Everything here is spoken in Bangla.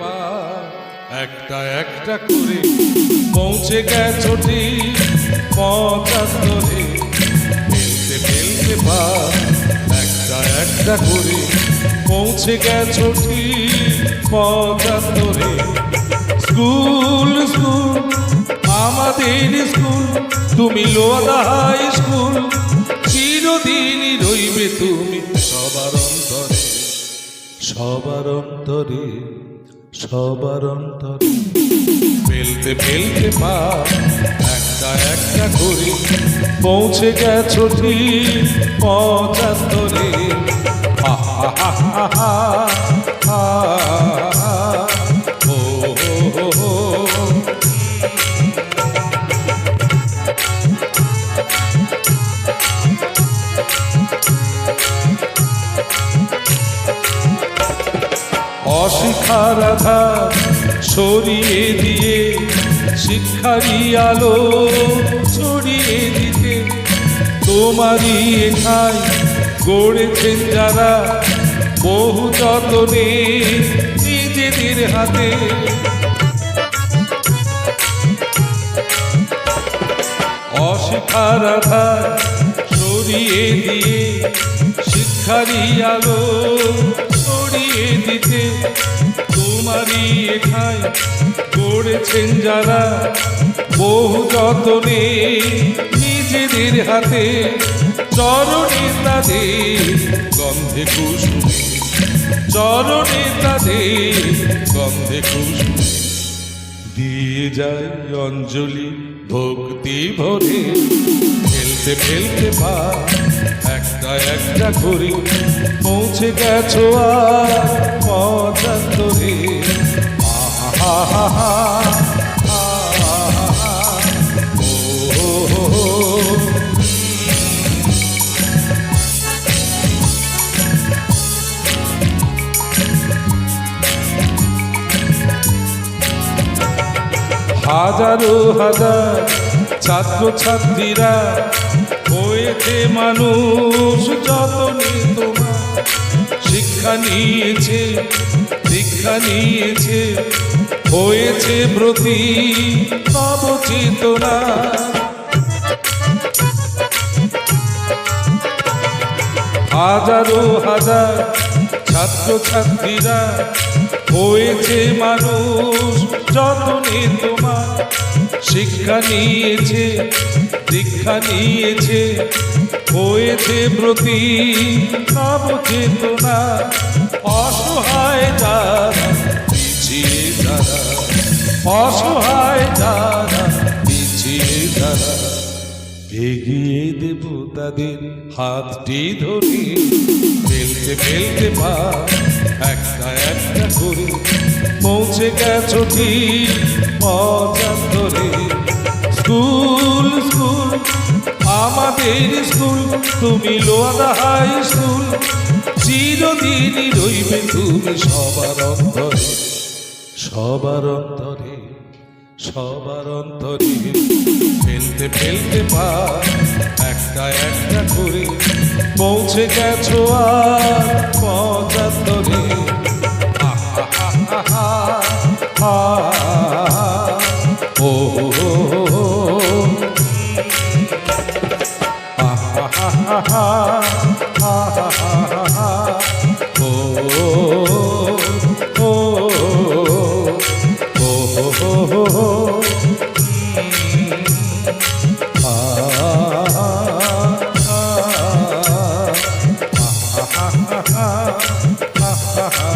পা। একটা একটা করে পৌঁছে গেছো ঠিক পঁচাত্তরে ফেলতে ফেলতে পা। একটা একটা করে পৌঁছে গেছো ঠিক পঁচাত্তরে স্কুল স্কুল, আমাদের স্কুল, তুমি লোয়াদা হাই স্কুল চিরদিনই রইবে তুমি সবার অন্তরে সবার অন্তরে। সবার অন্তর ফেলতে ফেলতে পা একটা একটা করে পৌঁছে গেছো ঠিক পঁচাত্তরে হা হা হা হা হা অশিক্ষার আধার সরিয়ে দিয়ে শিক্ষারি আলো ছড়িয়ে দিতে। তোমারই এখায় গড়েছেন যারা বহু যতনে নিজেদের হাতে। অশিক্ষার সরিয়ে দিয়ে শিক্ষারি আলো তোমারই এখায় গড়েছেন যারা বহু যতনে নিজেদের হাতে তাদের গন্ধে তাদের গন্ধে দিয়ে যায় অঞ্জলি ভক্তি ভরে। ফেলতে ফেলতে পা একটা একটা করে। পৌঁছে গেছো আর পঁচাত্তরে হাজারো হাজার ছাত্র ছাত্রীরা হয়েছে মানুষ যতনে তোমার। শিক্ষা নিয়েছে শিক্ষা নিয়েছে হয়েছে প্রতি নব চেতনা। হাজারো হাজার ছাত্র ছাত্রীরা হয়েছে মানুষ, যতনে তোমার শিক্ষা নিয়েছে, দীক্ষা নিয়েছে। হয়েছে প্রতি নব চেতনা। অসহায় অসহায় যারা পিছিয়ে যারা এগিয়ে দেব তাদের হাতটি ধরে। ফেলতে ফেলতে পা, একটা একটা করে পৌঁছে গেছো ঠিক পঁচাত্তরে স্কুল স্কুল, আমাদের স্কুল, তুমি লোয়াদা হাই স্কুল, চিরদিনই রইবে তুমি সবার অন্তরে। সবার অন্তরে সবার অন্তরে ফেলতে ফেলতে পা একটা একটা করে পৌঁছে গেছো আর পঁচাত্তরে ও হা হা হা হা হা ha ha